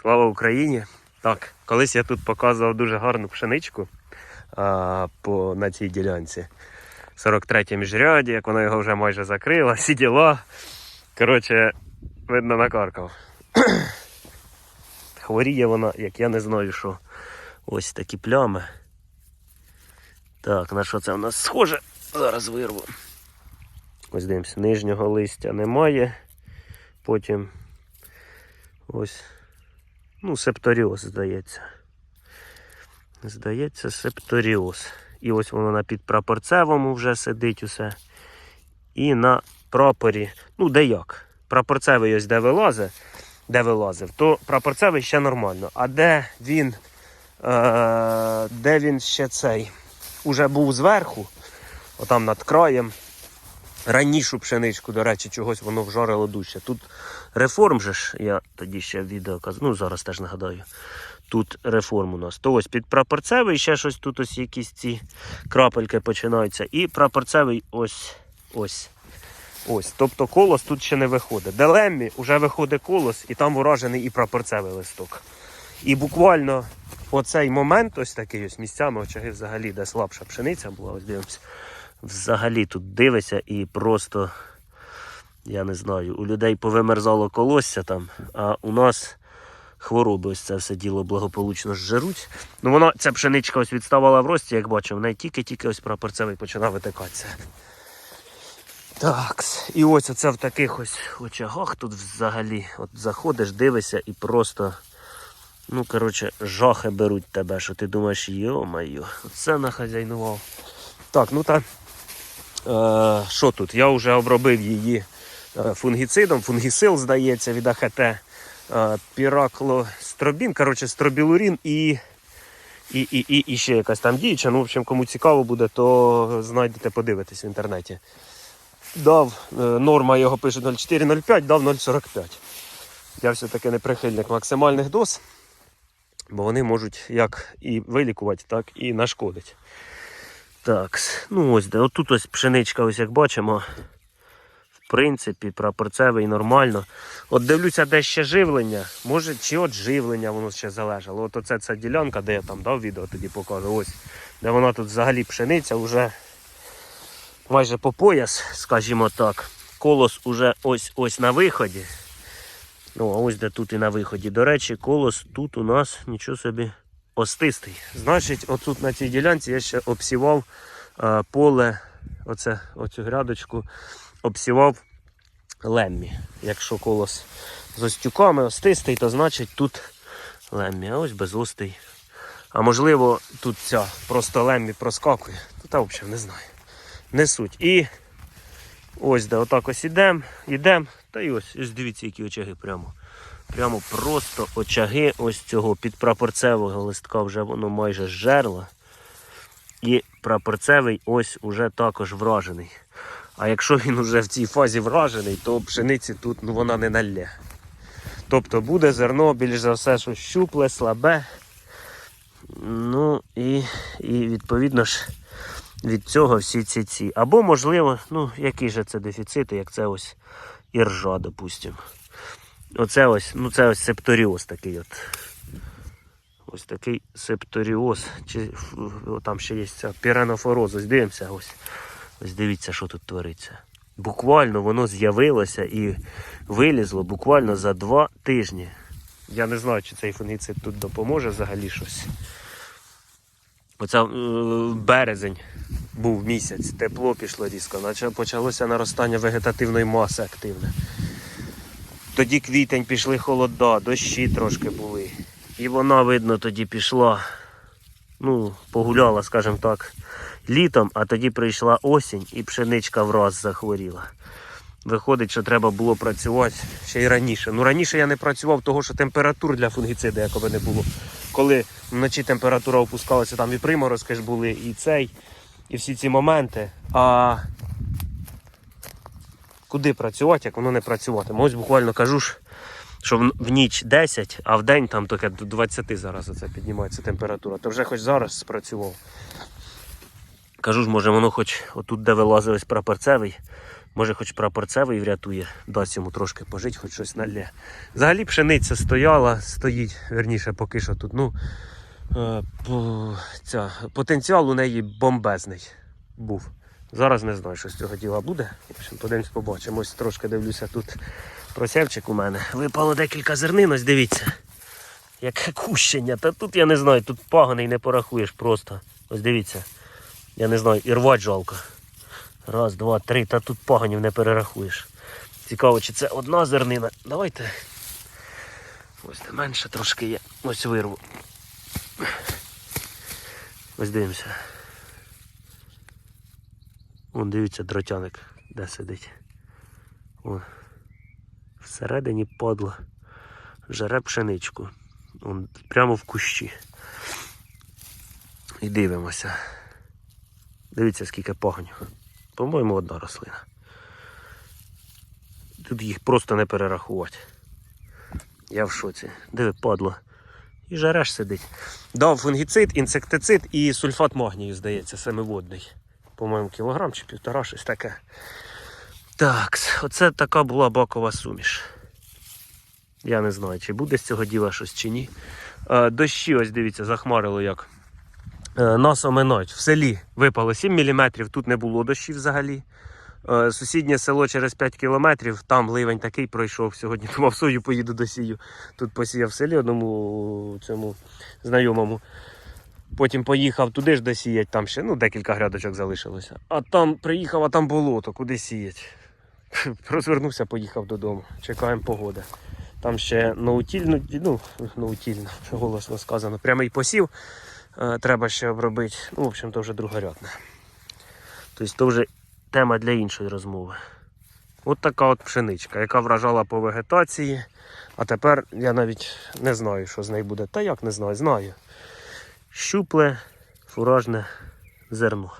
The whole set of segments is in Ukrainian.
Слава Україні! Так, колись я тут показував дуже гарну пшеничку а, по, на цій ділянці. 43 міжряді, як вона його вже майже закрила, всі діла. Коротше, видно, накаркав. Хворіє вона, як я не знаю, що. Ось такі плями. Так, на що це в нас схоже? Зараз вирву. Ось дивимося, нижнього листя немає. Потім ось Ну, септоріоз, здається. Здається, септоріоз. І ось воно на підпрапорцевому вже сидить усе. І на прапорі, ну, де як. Прапорцевий ось де вилазить, де вилазив, то прапорцевий ще нормально. А де він, е, де він ще цей уже був зверху, отам над краєм. Ранішу пшеничку, до речі, чогось воно вжарило дужче. Тут реформ же ж, я тоді ще відео казав, ну зараз теж нагадаю. Тут реформ у нас. То ось під прапорцевий ще щось тут ось якісь ці крапельки починаються. І прапорцевий ось ось. Ось. Тобто колос тут ще не виходить. Де Леммі вже виходить колос, і там уражений і прапорцевий листок. І буквально оцей момент, ось такий ось місцями очаги взагалі, де слабша пшениця була, ось дивимося. Взагалі тут дивишся і просто, я не знаю, у людей повимерзало колосся там, а у нас хвороби ось це все діло благополучно зжеруть. Ну воно, ця пшеничка ось відставала в рості, як бачив, в неї тільки-тільки ось прапорцевий починав витикатися. Так, і ось оце в таких ось очагах тут взагалі. От заходиш, дивишся і просто, ну, коротше, жахи беруть тебе, що ти думаєш, йо-майо, оце нахазяйнував. Так, ну та е, що тут? Я вже обробив її е, фунгіцидом, фунгісил, здається, від АХТ, е, піраклостробін, коротше, стробілурін і, і, і, і, і ще якась там діюча. Ну, в общем, кому цікаво буде, то знайдете, подивитесь в інтернеті. Дав, е, норма його пише 0,4-0,5, дав 0,45. Я все-таки не прихильник максимальних доз, бо вони можуть як і вилікувати, так і нашкодити. Так, ну ось де. Отут ось пшеничка, ось як бачимо. В принципі, прапорцевий нормально. От дивлюся, де ще живлення. Може, чи от живлення воно ще залежало. От оце ця ділянка, де я там дав відео, тоді покажу. Ось, де вона тут взагалі пшениця вже майже по пояс, скажімо так. Колос уже ось ось на виході. Ну, а ось де тут і на виході. До речі, колос тут у нас нічого собі остистий. Значить, отут на цій ділянці я ще обсівав е, поле, оце, оцю грядочку, обсівав леммі. Якщо колос з остюками остистий, то значить тут леммі, а ось безостий. А можливо, тут ця просто леммі проскакує. Та взагалі не знаю. Не суть. І ось де отак ось ідемо, ідемо. Та й ось, ось дивіться, які очаги прямо. Прямо просто очаги ось цього підпрапорцевого листка вже воно майже зжерло. І прапорцевий ось уже також вражений. А якщо він уже в цій фазі вражений, то пшениці тут ну, вона не налє. Тобто буде зерно більш за все, що щупле, слабе. Ну і, і відповідно ж від цього всі ці ці. Або, можливо, ну, який же це дефіцит, як це ось іржа, допустимо. Оце ось, ну це ось септоріоз такий от. Ось такий септоріоз. Чи о, там ще є ця піренофороз. Ось дивимося, ось. Ось дивіться, що тут твориться. Буквально воно з'явилося і вилізло буквально за два тижні. Я не знаю, чи цей фунгіцид тут допоможе взагалі щось. Оце е, березень був місяць, тепло пішло різко, наче почалося наростання вегетативної маси активне. Тоді квітень пішли холода, дощі трошки були. І вона, видно, тоді пішла, ну, погуляла, скажімо так, літом, а тоді прийшла осінь і пшеничка враз захворіла. Виходить, що треба було працювати ще й раніше. Ну раніше я не працював, того що температур для фунгіциду якоби не було. Коли вночі температура опускалася, там і приморозки ж були, і цей, і всі ці моменти. А куди працювати, як воно не працюватиме. Ось буквально кажу ж, що в, ніч 10, а в день там таке до 20 зараз оце піднімається температура. То вже хоч зараз спрацював. Кажу ж, може воно хоч отут, де вилазив ось прапорцевий, Може, хоч прапорцевий врятує, дасть йому трошки пожити, хоч щось налє. Взагалі пшениця стояла, стоїть, верніше, поки що тут. Ну, е, ця, потенціал у неї бомбезний був. Зараз не знаю, що з цього діла буде. Подивимось, побачимо. Ось трошки дивлюся тут просевчик у мене. Випало декілька зернин, ось дивіться. Яке кущення. Та тут я не знаю, тут паганий не порахуєш просто. Ось дивіться. Я не знаю, і рвать жалко. Раз, два, три, та тут паганів не перерахуєш. Цікаво, чи це одна зернина. Давайте. Ось де менше трошки є. Ось вирву. Ось дивимося. Вон дивіться дротяник, де сидить. Вон. Всередині падла. Жере пшеничку. Вон, прямо в кущі. І дивимося. Дивіться, скільки погонів. По-моєму, одна рослина. Тут їх просто не перерахувати. Я в шоці. Диви, падло. І жареш сидить. Дав фунгіцид, інсектицид і сульфат магнію, здається, семиводний. По-моєму, кілограм чи півтора, щось таке. Так, оце така була бакова суміш. Я не знаю, чи буде з цього діла щось чи ні. Е, дощі, ось дивіться, захмарило як. Е, нас оминають. В селі випало 7 мм, тут не було дощів взагалі. Е, Сусіднє село через 5 кілометрів, там ливень такий пройшов. Сьогодні думав, сою поїду до сію. Тут посіяв в селі одному цьому знайомому. Потім поїхав туди ж досіять, там ще ну, декілька грядочок залишилося. А там приїхав, а там болото, куди сіять. Розвернувся, поїхав додому. Чекаємо погоди. Там ще наутільно, ну, наутільно, голосно сказано, прямий посів. Е, треба ще обробити. Ну, в общем, то вже другорядне. Тобто то вже тема для іншої розмови. От така от пшеничка, яка вражала по вегетації. А тепер я навіть не знаю, що з нею буде. Та як не знаю, знаю. Щупле, фуражне зерно.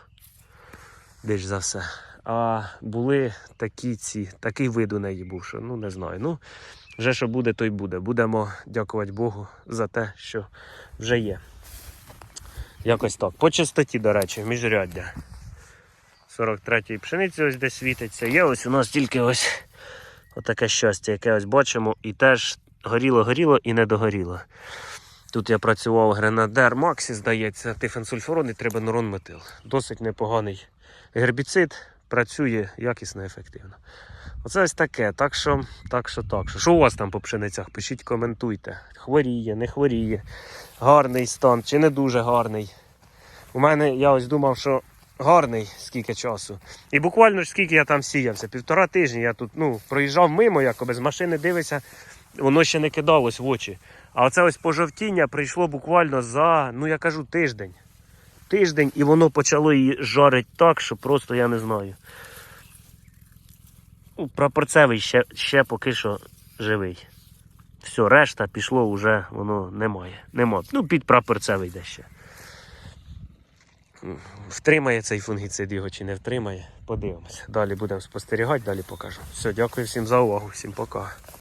Більш за все. А були такі ці, такий вид у неї був, що ну не знаю. Ну, вже що буде, то й буде. Будемо дякувати Богу за те, що вже є. Якось так. По чистоті, до речі, міжряддя. 43-ї пшениці ось де світиться. Є ось у нас тільки ось отаке щастя, яке ось бачимо, і теж горіло-горіло і не догоріло. Тут я працював гренадер Максі, здається, тифенсульфурон і трибенурон метил. Досить непоганий гербіцид, працює якісно, ефективно. Оце ось таке. Так що, так що, так що. Що у вас там по пшеницях? Пишіть, коментуйте. Хворіє, не хворіє, гарний стан чи не дуже гарний. У мене я ось думав, що гарний скільки часу. І буквально ж скільки я там сіявся, півтора тижні я тут ну, проїжджав мимо, якоби з машини дивився, воно ще не кидалось в очі. А оце ось пожовтіння прийшло буквально за, ну я кажу, тиждень. Тиждень і воно почало її жарить так, що просто я не знаю. Ну, прапорцевий ще, ще поки що живий. Все, решта пішло вже, воно немає. Нема. Ну, під прапорцевий йде ще. Втримає цей фунгіцид його чи не втримає, подивимося. Далі будемо спостерігати, далі покажу. Все, дякую всім за увагу, всім пока.